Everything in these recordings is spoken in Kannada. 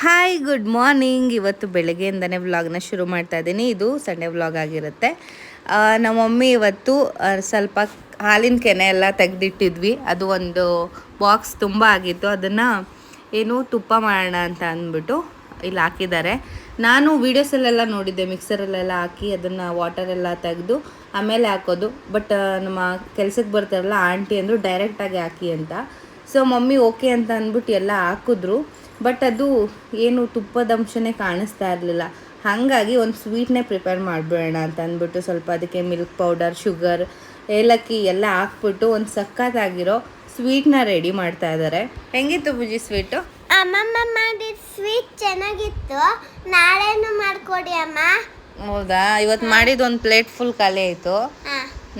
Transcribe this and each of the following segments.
ಹಾಯ್ ಗುಡ್ ಮಾರ್ನಿಂಗ್ ಇವತ್ತು ಬೆಳಗ್ಗೆಯಿಂದನೇ ವ್ಲಾಗ್ನ ಶುರು ಮಾಡ್ತಾ ಇದ್ದೀನಿ. ಇದು ಸಂಡೇ ವ್ಲಾಗ್ ಆಗಿರುತ್ತೆ. ನಮ್ಮ ಮಮ್ಮಿ ಇವತ್ತು ಸ್ವಲ್ಪ ಹಾಲಿನ ಕೆನೆ ಎಲ್ಲ ತೆಗೆದಿಟ್ಟಿದ್ವಿ. ಅದು ಒಂದು ಬಾಕ್ಸ್ ತುಂಬ ಆಗಿತ್ತು. ಅದನ್ನು ಏನು ತುಪ್ಪ ಮಾಡೋಣ ಅಂತ ಅಂದ್ಬಿಟ್ಟು ಇಲ್ಲಿ ಹಾಕಿದ್ದಾರೆ. ನಾನು ವೀಡಿಯೋಸಲ್ಲೆಲ್ಲ ನೋಡಿದ್ದೆ. ಮಿಕ್ಸರಲ್ಲೆಲ್ಲ ಹಾಕಿ ಅದನ್ನು ವಾಟರೆಲ್ಲ ತೆಗೆದು ಆಮೇಲೆ ಹಾಕೋದು. ಬಟ್ ನಮ್ಮ ಕೆಲಸಕ್ಕೆ ಬರ್ತಾರಲ್ಲ, ಆಂಟಿ ಅಂದರು ಡೈರೆಕ್ಟಾಗಿ ಹಾಕಿ ಅಂತ. ಸೊ ಮಮ್ಮಿ ಓಕೆ ಅಂತ ಅಂದ್ಬಿಟ್ಟು ಎಲ್ಲ ಹಾಕಿದ್ರು. ಬಟ್ ಅದು ಏನು ತುಪ್ಪದ ಅಂಶನೇ ಕಾಣಿಸ್ತಾ ಇರಲಿಲ್ಲ. ಹಾಗಾಗಿ ಒಂದು ಸ್ವೀಟ್ನೇ ಪ್ರಿಪೇರ್ ಮಾಡಿಬಿಡೋಣ ಅಂತ ಅಂದ್ಬಿಟ್ಟು ಸ್ವಲ್ಪ ಅದಕ್ಕೆ ಮಿಲ್ಕ್ ಪೌಡರ್ ಶುಗರ್ ಏಲಕ್ಕಿ ಎಲ್ಲ ಹಾಕ್ಬಿಟ್ಟು ಒಂದು ಸಕ್ಕತ್ತಾಗಿರೋ ಸ್ವೀಟ್ನ ರೆಡಿ ಮಾಡ್ತಾ ಇದ್ದಾರೆ ಹೆಂಗಿತ್ತು ಬುಜಿ ಸ್ವೀಟು ಅಮ್ಮಮ್ಮ ಮಾಡಿದ ಸ್ವೀಟ್ ಚೆನ್ನಾಗಿತ್ತು. ನಾಳೆನು ಮಾಡ್ಕೊಡಿ ಅಮ್ಮ. ಹೌದಾ? ಇವತ್ತು ಮಾಡಿದ ಒಂದು ಪ್ಲೇಟ್ ಫುಲ್ ಖಾಲಿ ಆಯಿತು.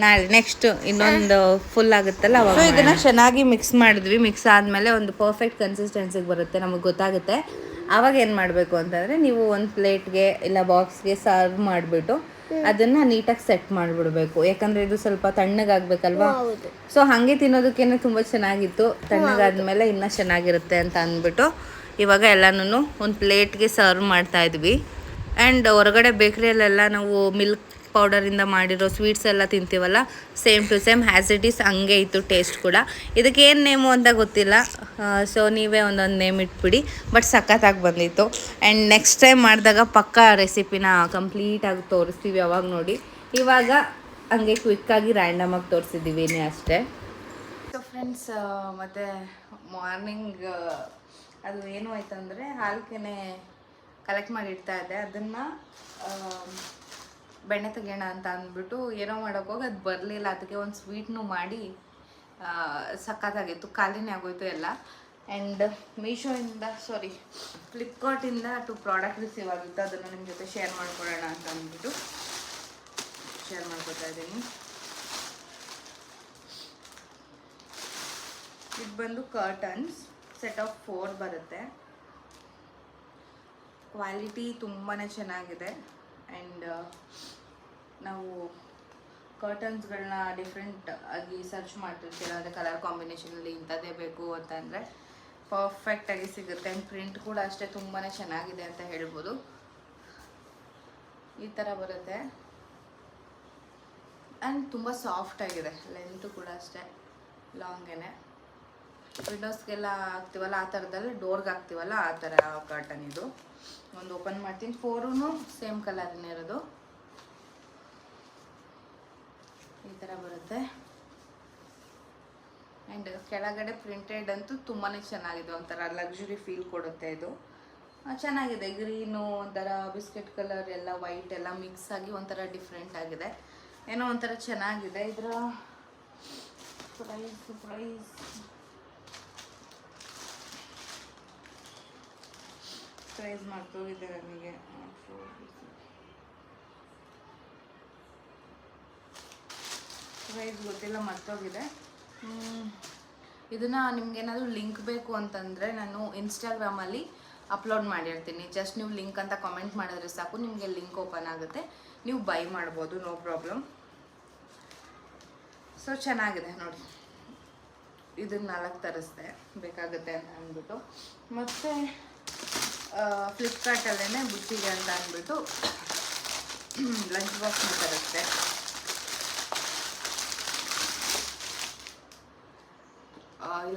ನಾಳೆ ನೆಕ್ಸ್ಟ್ ಇನ್ನೊಂದು ಫುಲ್ ಆಗುತ್ತಲ್ಲ ಅವಾಗ ಸೊ ಇದನ್ನ ಚೆನ್ನಾಗಿ ಮಿಕ್ಸ್ ಮಾಡಿದ್ವಿ. ಮಿಕ್ಸ್ ಆದ್ಮೇಲೆ ಒಂದು ಪರ್ಫೆಕ್ಟ್ ಕನ್ಸಿಸ್ಟೆನ್ಸಿಗೆ ಬರುತ್ತೆ ನಮಗೆ ಗೊತ್ತಾಗುತ್ತೆ. ಆವಾಗ ಏನು ಮಾಡಬೇಕು ಅಂತಂದ್ರೆ ನೀವು ಒಂದು ಪ್ಲೇಟ್ಗೆ ಇಲ್ಲ ಬಾಕ್ಸ್ಗೆ ಸರ್ವ್ ಮಾಡ್ಬಿಟ್ಟು ಅದನ್ನ ನೀಟಾಗಿ ಸೆಟ್ ಮಾಡ್ಬಿಡ್ಬೇಕು. ಯಾಕಂದ್ರೆ ಇದು ಸ್ವಲ್ಪ ತಣ್ಣಗಾಗ್ಬೇಕಲ್ವಾ? ಸೊ ಹಾಗೆ ತಿನ್ನೋದಕ್ಕೇನೆ ತುಂಬಾ ಚೆನ್ನಾಗಿತ್ತು. ತಣ್ಣಗಾದ್ಮೇಲೆ ಇನ್ನೂ ಚೆನ್ನಾಗಿರುತ್ತೆ ಅಂತ ಅಂದ್ಬಿಟ್ಟು ಇವಾಗ ಎಲ್ಲನೂ ಒಂದು ಪ್ಲೇಟ್ಗೆ ಸರ್ವ್ ಮಾಡ್ತಾ ಇದ್ವಿ. ಅಂಡ್ ಹೊರಗಡೆ ಬೇಕ್ರಿಯಲ್ಲೆಲ್ಲ ನಾವು ಮಿಲ್ಕ್ ಪೌಡರಿಂದ ಮಾಡಿರೋ ಸ್ವೀಟ್ಸ್ ಎಲ್ಲ ತಿಂತೀವಲ್ಲ? Same to same as it is ಹಂಗೆ ಇತ್ತು ಟೇಸ್ಟ್ ಕೂಡ. ಇದಕ್ಕೆ ಏನು ನೇಮು ಅಂತ ಗೊತ್ತಿಲ್ಲ. ಸೊ ನೀವೇ ಒಂದೊಂದು ನೇಮ್ ಇಟ್ಬಿಡಿ. ಬಟ್ ಸಖತ್ತಾಗಿ ಬಂದಿತ್ತು. ಆ್ಯಂಡ್ ನೆಕ್ಸ್ಟ್ ಟೈಮ್ ಮಾಡಿದಾಗ ಪಕ್ಕ ರೆಸಿಪಿನ ಕಂಪ್ಲೀಟಾಗಿ ತೋರಿಸ್ತೀವಿ ಯಾವಾಗ ನೋಡಿ. ಇವಾಗ ಹಂಗೆ ಕ್ವಿಕ್ಕಾಗಿ ರ್ಯಾಂಡಮಾಗಿ ತೋರಿಸಿದ್ದೀವಿ ಅಷ್ಟೇ. ಸೊ ಫ್ರೆಂಡ್ಸ್ ಮತ್ತು ಮಾರ್ನಿಂಗ್ ಅದು ಏನು ಆಯ್ತಂದರೆ ಹಾಲ್ಕೆನೆ ಕಲೆಕ್ಟ್ ಮಾಡಿ ಇಡ್ತಾ ಇದ್ದೆ. ಅದನ್ನು ಬೆಣ್ಣೆ ತೆಗೆಯೋಣ ಅಂತ ಅಂದ್ಬಿಟ್ಟು ಏನೋ ಮಾಡೋಕೆ ಹೋಗಿ ಅದು ಬರಲಿಲ್ಲ. ಅದಕ್ಕೆ ಒಂದು ಸ್ವೀಟ್ನು ಮಾಡಿ ಸಖತ್ತಾಗಿತ್ತು. ಖಾಲಿನೇ ಆಗೋಯ್ತು ಎಲ್ಲ. ಆ್ಯಂಡ್ ಮೀಶೋಯಿಂದ ಸಾರಿ ಫ್ಲಿಪ್ಕಾರ್ಟಿಂದ ಟು ಪ್ರಾಡಕ್ಟ್ ರಿಸೀವ್ ಆಗಿತ್ತು. ಅದನ್ನು ನಿಮ್ಮ ಜೊತೆ ಶೇರ್ ಮಾಡ್ಕೊಳ್ಳೋಣ ಅಂತ ಅಂದ್ಬಿಟ್ಟು ಶೇರ್ ಮಾಡ್ಕೊತಾ ಇದ್ದೀನಿ. ಇದು ಬಂದು ಕರ್ಟನ್ಸ್ ಸೆಟ್ ಆಫ್ ಫೋರ್ ಬರುತ್ತೆ. ಕ್ವಾಲಿಟಿ ತುಂಬಾ ಚೆನ್ನಾಗಿದೆ. ಆ್ಯಂಡ್ ನಾವು ಕರ್ಟನ್ಸ್ಗಳನ್ನ ಡಿಫ್ರೆಂಟ್ ಆಗಿ ಸರ್ಚ್ ಮಾಡ್ತಿರ್ತೀರ ಅಂದರೆ ಕಲರ್ ಕಾಂಬಿನೇಷನಲ್ಲಿ ಇಂಥದ್ದೇ ಬೇಕು ಅಂತಂದರೆ ಪರ್ಫೆಕ್ಟಾಗಿ ಸಿಗುತ್ತೆ. ಆ್ಯಂಡ್ ಪ್ರಿಂಟ್ ಕೂಡ ಅಷ್ಟೇ ತುಂಬಾ ಚೆನ್ನಾಗಿದೆ ಅಂತ ಹೇಳ್ಬೋದು. ಈ ಥರ ಬರುತ್ತೆ. ಆ್ಯಂಡ್ ತುಂಬ ಸಾಫ್ಟಾಗಿದೆ ಲೆಂತು ಕೂಡ ಅಷ್ಟೇ. ಲಾಂಗೇನೆ ವಿಂಡೋಸ್ಗೆಲ್ಲ ಹಾಕ್ತೀವಲ್ಲ, ಆ ಥರದಲ್ಲಿ ಡೋರ್ಗೆ ಹಾಕ್ತೀವಲ್ಲ, ಆ ಥರ ಕರ್ಟನ್ ಇದು. ಒಂದು ಓಪನ್ ಮಾಡ್ತೀನಿ. ಫೋರೂ ಸೇಮ್ ಕಲರ್ನೇ ಇರೋದು. ಈ ಥರ ಬರುತ್ತೆ. ಆ್ಯಂಡ್ ಕೆಳಗಡೆ ಪ್ರಿಂಟೆಡ್ ಅಂತೂ ತುಂಬಾ ಚೆನ್ನಾಗಿದೆ. ಒಂಥರ ಲಕ್ಸುರಿ ಫೀಲ್ ಕೊಡುತ್ತೆ ಇದು. ಚೆನ್ನಾಗಿದೆ. ಗ್ರೀನು ಒಂಥರ ಬಿಸ್ಕೆಟ್ ಕಲರ್ ಎಲ್ಲ ವೈಟ್ ಎಲ್ಲ ಮಿಕ್ಸ್ ಆಗಿ ಒಂಥರ ಡಿಫ್ರೆಂಟ್ ಆಗಿದೆ. ಏನೋ ಒಂಥರ ಚೆನ್ನಾಗಿದೆ. ಇದರ ಪ್ರೈಸ್ ಪ್ರೈಸ್ ಪ್ರೈಸ್ ಮಾಡ್ಕೋಗಿದೆ ನನಗೆ ಪ್ರೈಸ್ ಗೊತ್ತಿಲ್ಲ ಮರ್ತೋಗಿದೆ ಇದನ್ನು ಇದನ್ನ ನಿಮ್ಗೆ ಏನಾದರೂ ಲಿಂಕ್ ಬೇಕು ಅಂತಂದರೆ ನಾನು ಇನ್ಸ್ಟಾಗ್ರಾಮಲ್ಲಿ ಅಪ್ಲೋಡ್ ಮಾಡಿರ್ತೀನಿ. ಜಸ್ಟ್ ನೀವು ಲಿಂಕ್ ಅಂತ ಕಾಮೆಂಟ್ ಮಾಡಿದ್ರೆ ಸಾಕು, ನಿಮಗೆ ಲಿಂಕ್ ಓಪನ್ ಆಗುತ್ತೆ. ನೀವು ಬೈ ಮಾಡ್ಬೋದು ನೋ ಪ್ರಾಬ್ಲಮ್ ಸೊ ಚೆನ್ನಾಗಿದೆ ನೋಡಿ. ಇದನ್ನ ನಾಲ್ಕು ತರಿಸ್ದೆ, ಬೇಕಾಗುತ್ತೆ ಅಂತ ಅಂದ್ಬಿಟ್ಟು. ಮತ್ತು ಫ್ಲಿಪ್ಕಾರ್ಟಲ್ಲೇ ಬುಟ್ಟಿಗೆ ಅಂತ ಅಂದ್ಬಿಟ್ಟು ಲಂಚ್ ಬಾಕ್ಸ್ ಬರುತ್ತೆ.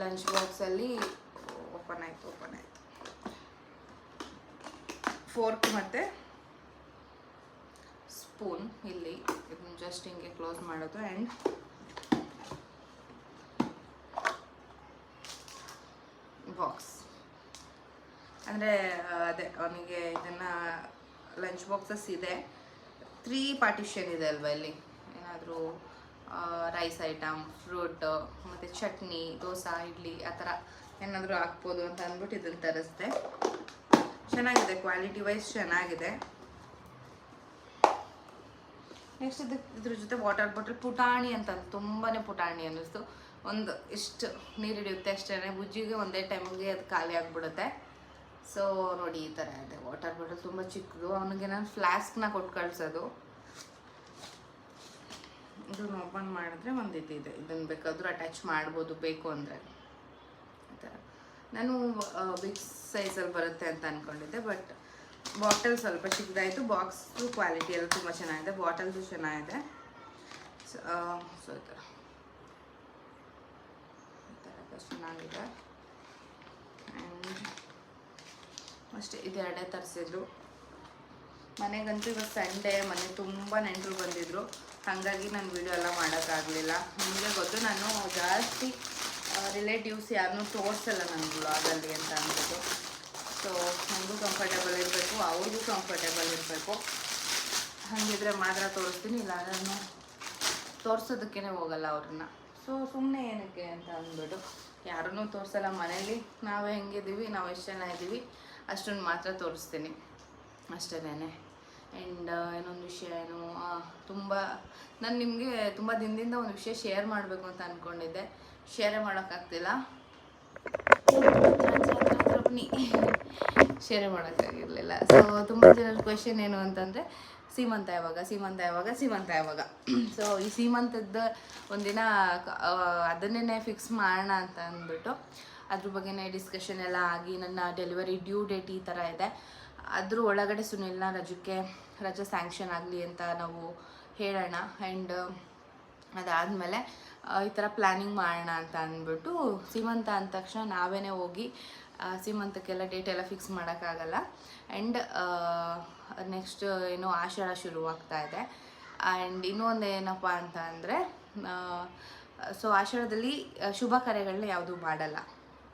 ಲಂಚ್ ಬಾಕ್ಸಲ್ಲಿ ಓಪನ್ ಆಯಿತು ಓಪನ್ ಆಯಿತು. ಫೋರ್ಕ್ ಮತ್ತು ಸ್ಪೂನ್ ಇಲ್ಲಿ. ಇದನ್ನು ಜಸ್ಟ್ ಹಿಂಗೆ ಕ್ಲೋಸ್ ಮಾಡೋದು ಆ್ಯಂಡ್ ಬಾಕ್ಸ್ ಅಂದರೆ ಅದೇ, ಅವನಿಗೆ ಇದನ್ನು ಲಂಚ್ ಬಾಕ್ಸಸ್ ಇದೆ. ತ್ರೀ ಪಾರ್ಟಿಷನ್ ಇದೆ ಅಲ್ವಾ ಇಲ್ಲಿ? ಏನಾದರೂ ರೈಸ್ ಐಟಮ್ ಫ್ರೂಟ್ ಮತ್ತು ಚಟ್ನಿ, ದೋಸೆ, ಇಡ್ಲಿ, ಆ ಥರ ಏನಾದರೂ ಹಾಕ್ಬೋದು ಅಂತ ಅಂದ್ಬಿಟ್ಟು ಇದನ್ನು ತರಿಸ್ದೆ. ಚೆನ್ನಾಗಿದೆ ಕ್ವಾಲಿಟಿ ವೈಸ್ ಚೆನ್ನಾಗಿದೆ. ನೆಕ್ಸ್ಟ್ ಇದು, ಇದ್ರ ಜೊತೆ ವಾಟರ್ ಬಾಟಲ್ ಪುಟಾಣಿ ಅಂತ ತುಂಬಾ ಪುಟಾಣಿ ಅನ್ನಿಸ್ತು. ಒಂದು, ಇಷ್ಟು ನೀರು ಹಿಡಿಯುತ್ತೆ ಅಷ್ಟೇ ಬುಜ್ಜಿಗೆ ಒಂದೇ ಟೈಮಿಗೆ ಅದು ಖಾಲಿ ಆಗಿಬಿಡುತ್ತೆ. ಸೊ ನೋಡಿ ಈ ಥರ ಇದೆ. ವಾಟರ್ ಬಾಟಲ್ ತುಂಬ ಚಿಕ್ಕದು. ಅವನಿಗೆ ನಾನು ಫ್ಲಾಸ್ಕ್ನ ಕೊಟ್ಟು ಕಳಿಸೋದು. ಇದನ್ನು ಓಪನ್ ಮಾಡಿದ್ರೆ ಒಂದು ಇದಿದೆ ಇದನ್ನು ಬೇಕಾದರೂ ಅಟ್ಯಾಚ್ ಮಾಡ್ಬೋದು. ಬೇಕು ಅಂದರೆ. ಈ ಥರ ನಾನು ಬಿಗ್ ಸೈಜಲ್ಲಿ ಬರುತ್ತೆ ಅಂತ ಅಂದ್ಕೊಂಡಿದ್ದೆ ಬಟ್ ಬಾಟಲ್ ಸ್ವಲ್ಪ ಚಿಕ್ಕದಾಯಿತು. ಬಾಕ್ಸು ಕ್ವಾಲಿಟಿ ಎಲ್ಲ ತುಂಬ ಚೆನ್ನಾಗಿದೆ. ಬಾಟಲ್ದು ಚೆನ್ನಾಗಿದೆ. ಸೊ ಸೊ ಈ ಥರ ಈ ಥರ ಚೆನ್ನಾಗಿದೆ ಆ್ಯಂಡ್ ಅಷ್ಟೇ ಇದೆರಡೇ ತರಿಸಿದ್ರು. ಮನೆಗಂತೂ ಇವಾಗ ಸಂಡೇ ಮನೆ ತುಂಬ ನೆಂಟರು ಬಂದಿದ್ರು. ಹಾಗಾಗಿ ನಾನು ವಿಡಿಯೋ ಎಲ್ಲ ಮಾಡೋಕ್ಕಾಗಲಿಲ್ಲ. ನಿಮಗೆ ಗೊತ್ತು, ನಾನು ಜಾಸ್ತಿ ರಿಲೇಟಿವ್ಸ್ ಯಾರನ್ನೂ ತೋರಿಸಲ್ಲ ನನ್ನ ಬ್ಲಾಗಲ್ಲಿ ಅಂತ ಅಂದ್ಬಿಟ್ಟು. ಸೊ ನನಗೂ ಕಂಫರ್ಟೇಬಲ್ ಇರಬೇಕು, ಅವ್ರಿಗೂ ಕಂಫರ್ಟೇಬಲ್ ಇರಬೇಕು. ಹಾಗಿದ್ರೆ ಮಾತ್ರ ತೋರಿಸ್ತೀನಿ ಇಲ್ಲ ಅದನ್ನು ತೋರಿಸೋದಕ್ಕೇ ಹೋಗಲ್ಲ ಅವ್ರನ್ನ. ಸೊ ಸುಮ್ಮನೆ ಏನಕ್ಕೆ ಅಂತ ಅಂದ್ಬಿಟ್ಟು, ಯಾರನ್ನೂ ತೋರಿಸಲ್ಲ ಮನೇಲಿ ನಾವೇ ಹೆಂಗಿದ್ದೀವಿ, ನಾವು ಎಷ್ಟು ಜನ ಇದ್ದೀವಿ. ಅಷ್ಟನ್ನು ಮಾತ್ರ ತೋರಿಸ್ತೀನಿ. ಅಷ್ಟೇನೆ. ಆ್ಯಂಡ್ ಇನ್ನೊಂದು ವಿಷಯ ಏನು? ತುಂಬ, ನಾನು ನಿಮಗೆ ತುಂಬ ದಿನದಿಂದ ಒಂದು ವಿಷಯ ಶೇರ್ ಮಾಡಬೇಕು ಅಂತ ಅಂದ್ಕೊಂಡಿದ್ದೆ ಶೇರೇ ಮಾಡೋಕ್ಕಾಗ್ತಿಲ್ಲ? ಬನ್ನಿ ಶೇರ್ ಮಾಡೋಕ್ಕಾಗಿರಲಿಲ್ಲ. ಸೊ ತುಂಬ ಜನರ ಕ್ವೆಶನ್ ಏನು ಅಂತಂದರೆ, ಸೀಮಂತ ಯಾವಾಗ ಸೀಮಂತ ಯಾವಾಗ ಸೀಮಂತ ಯಾವಾಗ? ಸೊ ಈ ಸೀಮಂತದ್ದು ಒಂದಿನ ಅದನ್ನೇ ಫಿಕ್ಸ್ ಮಾಡೋಣ ಅಂತ ಅಂದ್ಬಿಟ್ಟು ಅದ್ರ ಬಗ್ಗೆನೇ ಡಿಸ್ಕಷನ್ ಎಲ್ಲ ಆಗಿ ನನ್ನ ಡೆಲಿವರಿ ಡ್ಯೂ ಡೇಟ್ ಈ ಥರ ಇದೆ. ಅದ್ರ ಒಳಗಡೆ ಸುನಿಲ್ನ ರಜಕ್ಕೆ, ರಜೆ ಸ್ಯಾಂಕ್ಷನ್ ಆಗಲಿ ಅಂತ ನಾವು ಹೇಳೋಣ. ಆ್ಯಂಡ್ ಅದಾದಮೇಲೆ ಈ ಥರ ಪ್ಲ್ಯಾನಿಂಗ್ ಮಾಡೋಣ ಅಂತ ಅಂದ್ಬಿಟ್ಟು ಸೀಮಂತ ಅಂದ ತಕ್ಷಣ ನಾವೇ ಹೋಗಿ ಸೀಮಂತಕ್ಕೆಲ್ಲ ಡೇಟ್ ಎಲ್ಲ ಫಿಕ್ಸ್ ಮಾಡೋಕ್ಕಾಗಲ್ಲ. ಆ್ಯಂಡ್ ನೆಕ್ಸ್ಟ್ ಏನು ಆಷಾಢ ಶುರುವಾಗ್ತಾ ಇದೆ. ಆ್ಯಂಡ್ ಇನ್ನೊಂದು ಏನಪ್ಪ ಅಂತ ಅಂದರೆ ಸೊ ಆಷಾಢದಲ್ಲಿ ಶುಭ ಕಾರ್ಯಗಳನ್ನ ಯಾವುದೂ ಮಾಡಲ್ಲ.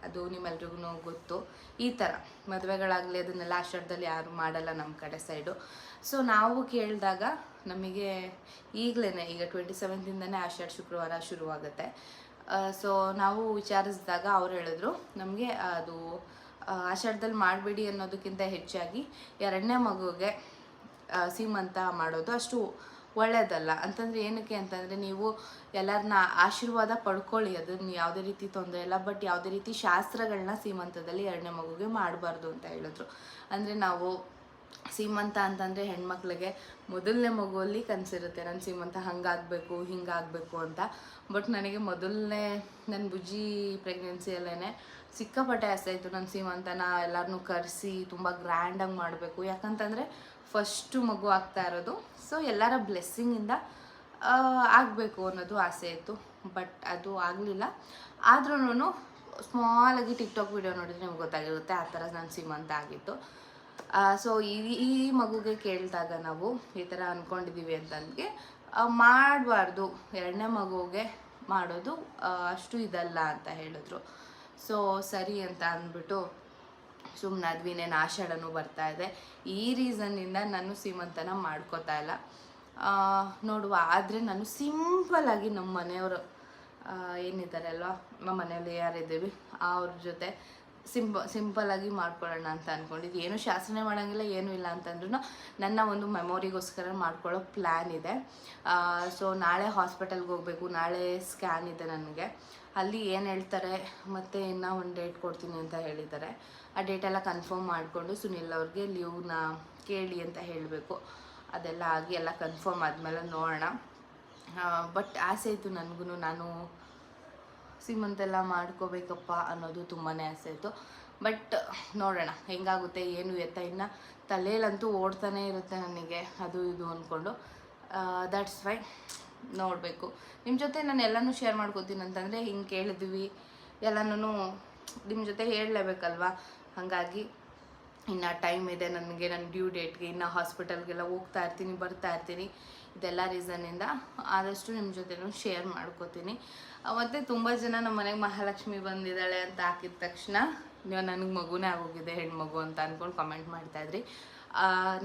ಅದು ನಿಮ್ಮೆಲ್ರಿಗೂ ಗೊತ್ತು. ಈ ಥರ ಮದುವೆಗಳಾಗಲಿ ಅದನ್ನೆಲ್ಲ ಆಷಾಢದಲ್ಲಿ ಯಾರು ಮಾಡಲ್ಲ ನಮ್ಮ ಕಡೆ ಸೈಡು. ಸೊ ನಾವು ಕೇಳಿದಾಗ ನಮಗೆ ಈಗಲೇ ಈಗ ಟ್ವೆಂಟಿ ಸೆವೆಂತಿಂದನೇ ಆಷಾಢ ಶುಕ್ರವಾರ ಶುರುವಾಗುತ್ತೆ. ಸೊ ನಾವು ವಿಚಾರಿಸಿದಾಗ ಅವ್ರು ಹೇಳಿದ್ರು, ನಮಗೆ ಅದು ಆಷಾಢದಲ್ಲಿ ಮಾಡಬೇಡಿ ಅನ್ನೋದಕ್ಕಿಂತ ಹೆಚ್ಚಾಗಿ ಎರಡನೇ ಮಗುಗೆ ಸೀಮಂತ ಮಾಡೋದು ಅಷ್ಟು ಒಳ್ಳೆಯದಲ್ಲ ಅಂತಂದರೆ ಏನಕ್ಕೆ ಅಂತಂದರೆ ನೀವು ಎಲ್ಲರನ್ನ ಆಶೀರ್ವಾದ ಪಡ್ಕೊಳ್ಳಿ. ಅದನ್ನ ಯಾವುದೇ ರೀತಿ ತೊಂದರೆ ಇಲ್ಲ. ಬಟ್ ಯಾವುದೇ ರೀತಿ ಶಾಸ್ತ್ರಗಳನ್ನ ಸೀಮಂತದಲ್ಲಿ ಎರಡನೇ ಮಗುಗೆ ಮಾಡಬಾರ್ದು ಅಂತ ಹೇಳಿದ್ರು. ಅಂದರೆ ನಾವು ಸೀಮಂತ ಅಂತಂದರೆ ಹೆಣ್ಮಕ್ಳಿಗೆ ಮೊದಲನೇ ಮಗುವಲ್ಲಿ ಕನಸಿರುತ್ತೆ. ನನ್ನ ಸೀಮಂತ ಹಂಗಾಗಬೇಕು, ಹಿಂಗಾಗ್ಬೇಕು ಅಂತ. ಬಟ್ ನನಗೆ ಮೊದಲನೇ ನನ್ನ ಬುಜ್ಜಿ ಪ್ರೆಗ್ನೆನ್ಸಿಯಲ್ಲೇ ಸಿಕ್ಕಾಪಟ್ಟೆ ಆಸೆ ಇತ್ತು. ನನ್ನ ಸೀಮಂತನ ಎಲ್ಲರನ್ನೂ ಕರೆಸಿ, ತುಂಬ ಗ್ರ್ಯಾಂಡಾಗಿ ಮಾಡಬೇಕು ಯಾಕಂತಂದರೆ ಫಸ್ಟು ಮಗು ಆಗ್ತಾ ಇರೋದು. ಸೊ ಎಲ್ಲರ ಬ್ಲೆಸ್ಸಿಂಗಿಂದ ಆಗಬೇಕು ಅನ್ನೋದು ಆಸೆ ಇತ್ತು. ಬಟ್ ಅದು ಆಗಲಿಲ್ಲ. ಆದ್ರೂ ಸ್ಮಾಲಾಗಿ ಟಿಕ್ಟಾಕ್ ವಿಡಿಯೋ ನೋಡಿದ್ರೆ ನಿಮ್ಗೆ ಗೊತ್ತಾಗಿರುತ್ತೆ, ಆ ಥರ ನಾನು ಸೀಮಂತ ಆಗಿತ್ತು ಸೊ ಈ ಈ ಮಗುಗೆ ಕೇಳಿದಾಗ ನಾವು ಈ ಥರ ಅಂದ್ಕೊಂಡಿದ್ದೀವಿ ಅಂತಂದ್ಗೆ ಮಾಡಬಾರ್ದು. ಎರಡನೇ ಮಗುಗೆ ಮಾಡೋದು ಅಷ್ಟು ಇದಲ್ಲ ಅಂತ ಹೇಳಿದ್ರು. ಸೊ ಸರಿ ಅಂತ ಅಂದ್ಬಿಟ್ಟು ಇನ್ನೇನು ಆಷಾಢನೂ ಬರ್ತಾ ಇದೆ. ಈ ರೀಸನ್ನಿಂದ ನಾನು ಸೀಮಂತನ ಮಾಡ್ಕೋತಾ ಇಲ್ಲ. ನೋಡುವ, ಆದರೆ ನಾನು ಸಿಂಪಲಾಗಿ ನಮ್ಮ ಮನೆಯವರು ಏನಿದ್ದಾರೆ ಅಲ್ವಾ, ನಮ್ಮ ಮನೆಯಲ್ಲಿ ಯಾರಿದ್ದೀವಿ ಅವ್ರ ಜೊತೆ ಸಿಂಪ ಸಿಂಪಲಾಗಿ ಮಾಡ್ಕೊಳ್ಳೋಣ ಅಂತ ಅಂದ್ಕೊಂಡಿದ್ದು ಏನು ಶಾಸನ ಮಾಡೋಂಗಿಲ್ಲ, ಏನೂ ಇಲ್ಲ ಅಂತಂದ್ರೂ ನನ್ನ ಒಂದು ಮೆಮೊರಿಗೋಸ್ಕರ ಮಾಡ್ಕೊಳ್ಳೋ ಪ್ಲ್ಯಾನ್ ಇದೆ. ಸೊ ನಾಳೆ ಹಾಸ್ಪಿಟಲ್ಗೆ ಹೋಗಬೇಕು, ನಾಳೆ ಸ್ಕ್ಯಾನ್ ಇದೆ ನನಗೆ. ಅಲ್ಲಿ ಏನು ಹೇಳ್ತಾರೆ, ಮತ್ತು ಇನ್ನೂ ಒಂದು ಡೇಟ್ ಕೊಡ್ತೀನಿ ಅಂತ ಹೇಳಿದ್ದಾರೆ. ಆ ಡೇಟೆಲ್ಲ ಕನ್ಫರ್ಮ್ ಮಾಡಿಕೊಂಡು ಸುನಿಲ್ ಅವ್ರಿಗೆ ಲೀವ್ನ ಕೇಳಿ ಅಂತ ಹೇಳಬೇಕು. ಅದೆಲ್ಲ ಆಗಿ ಎಲ್ಲ ಕನ್ಫರ್ಮ್ ಆದಮೇಲೆ ನೋಡೋಣ. ಬಟ್ ಆಸೆ ಇತ್ತು ನನಗೂ ನಾನು ಸಿಮಂತೆಲ್ಲ ಮಾಡ್ಕೋಬೇಕಪ್ಪ ಅನ್ನೋದು ತುಂಬಾ ಆಸೆ ಇತ್ತು. ಬಟ್ ನೋಡೋಣ, ಹೆಂಗಾಗುತ್ತೆ, ಏನು ಎತ್ತ, ಇನ್ನು ತಲೆಯಲ್ಲಂತೂ ಓಡ್ತಾನೆ ಇರುತ್ತೆ ನನಗೆ, ಅದು ಇದು ಅಂದ್ಕೊಂಡು ದಟ್ಸ್ ವೈ ನೋಡಬೇಕು. ನಿಮ್ಮ ಜೊತೆ ನಾನು ಎಲ್ಲನೂ ಶೇರ್ ಮಾಡ್ಕೋತೀನಿ ಅಂತಂದರೆ ಹಿಂಗೆ ಕೇಳಿದ್ವಿ. ಎಲ್ಲನೂ ನಿಮ್ಮ ಜೊತೆ ಹೇಳಲೇಬೇಕಲ್ವಾ? ಹಾಗಾಗಿ ಇನ್ನು ಟೈಮ್ ಇದೆ ನನಗೆ ನನ್ನ ಡ್ಯೂ ಡೇಟ್ಗೆ ಇನ್ನು ಹಾಸ್ಪಿಟಲ್ಗೆಲ್ಲ ಹೋಗ್ತಾ ಇರ್ತೀನಿ, ಬರ್ತಾ ಇರ್ತೀನಿ. ಇದೆಲ್ಲ ರೀಸನ್ನಿಂದ ಆದಷ್ಟು ನಿಮ್ಮ ಜೊತೆನೂ ಶೇರ್ ಮಾಡ್ಕೋತೀನಿ. ಮತ್ತು ತುಂಬ ಜನ ನಮ್ಮ ಮನೆಗೆ ಮಹಾಲಕ್ಷ್ಮಿ ಬಂದಿದ್ದಾಳೆ ಅಂತ ಹಾಕಿದ ತಕ್ಷಣ ನೀವು ನನಗೆ ಮಗುನೇ ಆಗೋಗಿದೆ, ಹೆಣ್ಮಗು ಅಂತ ಅಂದ್ಕೊಂಡು ಕಮೆಂಟ್ ಮಾಡ್ತಾಯಿದ್ರಿ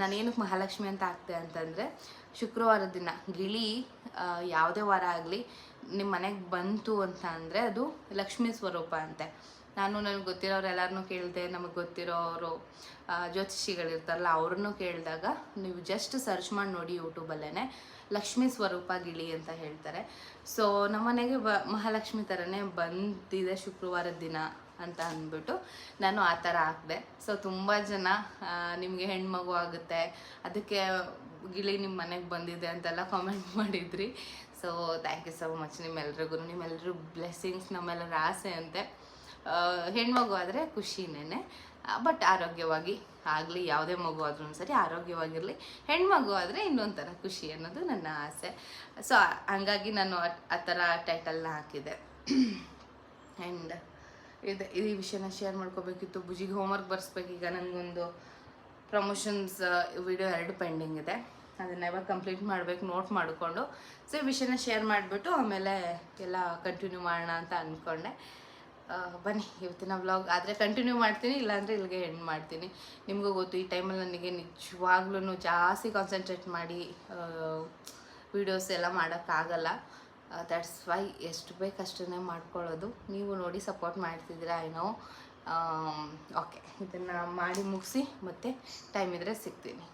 ನಾನೇನಕ್ಕೆ ಮಹಾಲಕ್ಷ್ಮಿ ಅಂತ ಹಾಕ್ತೆ ಅಂತಂದರೆ ಶುಕ್ರವಾರದ ದಿನ, ಗಿಳಿ ಯಾವುದೇ ವಾರ ಆಗಲಿ ನಿಮ್ಮ ಮನೆಗೆ ಬಂತು ಅಂತ ಅಂದರೆ ಅದು ಲಕ್ಷ್ಮೀ ಸ್ವರೂಪ ಅಂತೆ. ನಾನು ನನಗೆ ಗೊತ್ತಿರೋರು ಎಲ್ಲರನ್ನೂ ಕೇಳಿದೆ, ನಮಗೆ ಗೊತ್ತಿರೋರು ಜ್ಯೋತಿಷಿಗಳಿರ್ತಾರಲ್ಲ, ಅವ್ರನ್ನೂ ಕೇಳಿದಾಗ ನೀವು ಜಸ್ಟ್ ಸರ್ಚ್ ಮಾಡಿ ನೋಡಿ ಯೂಟ್ಯೂಬಲ್ಲೇ ಲಕ್ಷ್ಮೀ ಸ್ವರೂಪ ಗಿಳಿ ಅಂತ ಹೇಳ್ತಾರೆ. ಸೊ ನಮ್ಮನೆಗೆ ಬ, ಮಹಾಲಕ್ಷ್ಮಿ ಥರನೇ ಬಂದಿದೆ ಶುಕ್ರವಾರದ ದಿನ. ಅಂತ ಅಂದ್ಬಿಟ್ಟು ನಾನು ಆ ಥರ ಹಾಕಿದೆ. ಸೊ ತುಂಬ ಜನ ನಿಮಗೆ ಹೆಣ್ಮಗು ಆಗುತ್ತೆ. ಅದಕ್ಕೆ ಗಿಳಿ ನಿಮ್ಮ ಮನೆಗೆ ಬಂದಿದೆ ಅಂತೆಲ್ಲ ಕಾಮೆಂಟ್ ಮಾಡಿದ್ರಿ. So thank you so much ನಿಮ್ಮೆಲ್ರಿಗೂ. ನಿಮ್ಮೆಲ್ಲರೂ ಬ್ಲೆಸ್ಸಿಂಗ್ಸ್ ನಮ್ಮೆಲ್ಲರ ಆಸೆ ಅಂತೆ. ಹೆಣ್ಮಗು ಆದರೆ ಖುಷಿನೇ ಬಟ್ ಆರೋಗ್ಯವಾಗಿ ಆಗಲಿ, ಯಾವುದೇ ಮಗು ಆದ್ರೂ ಸರಿ ಆರೋಗ್ಯವಾಗಿರಲಿ. ಹೆಣ್ಮಗು ಆದರೆ ಇನ್ನೊಂಥರ ಖುಷಿ ಅನ್ನೋದು ನನ್ನ ಆಸೆ. ಸೊ ಹಂಗಾಗಿ ನಾನು ಆ- ಥರ ಟೈಟಲ್ನ ಹಾಕಿದೆ. ಆ್ಯಂಡ್ ಇದು, ಈ ವಿಷಯನ ಶೇರ್ ಮಾಡ್ಕೋಬೇಕಿತ್ತು. ಬುಜಿಗೆ ಹೋಮ್ವರ್ಕ್ ಬರ್ಸ್ಬೇಕು. ಈಗ ನನಗೊಂದು ಪ್ರಮೋಷನ್ಸ್ ವಿಡಿಯೋ ಎರಡು ಪೆಂಡಿಂಗ್ ಇದೆ. ಅದನ್ನ ಯಾವಾಗ ಕಂಪ್ಲೀಟ್ ಮಾಡ್ಬೇಕು ನೋಟ್ ಮಾಡಿಕೊಂಡು. ಸೊ ಈ ವಿಷಯನ ಶೇರ್ ಮಾಡಿಬಿಟ್ಟು ಆಮೇಲೆ ಎಲ್ಲ ಕಂಟಿನ್ಯೂ ಮಾಡೋಣ ಅಂತ ಅಂದ್ಕೊಂಡೆ ಬನ್ನಿ, ಇವತ್ತಿನ ವ್ಲಾಗ್ ಆದರೆ ಕಂಟಿನ್ಯೂ ಮಾಡ್ತೀನಿ, ಇಲ್ಲಾಂದರೆ ಇಲ್ಲಿಗೆ ಎಂಡ್ ಮಾಡ್ತೀನಿ. ನಿಮಗೂ ಗೊತ್ತು, ಈ ಟೈಮಲ್ಲಿ ನನಗೆ ನಿಜವಾಗ್ಲೂ ಜಾಸ್ತಿ ಕಾನ್ಸಂಟ್ರೇಟ್ ಮಾಡಿ ವೀಡಿಯೋಸ್ ಎಲ್ಲ ಮಾಡೋಕ್ಕಾಗಲ್ಲ. ದಟ್ಸ್ ವೈ ಎಷ್ಟು ಬೇಕು ಅಷ್ಟನ್ನೇ ಮಾಡ್ಕೊಳ್ಳೋದು. ನೀವು ನೋಡಿ ಸಪೋರ್ಟ್ ಮಾಡ್ತಿದ್ದೀರಾ ಏನೋ ಓಕೆ ಇದನ್ನು ಮಾಡಿ ಮುಗಿಸಿ, ಮತ್ತೆ ಟೈಮ್ ಇದ್ದರೆ ಸಿಗ್ತೀನಿ.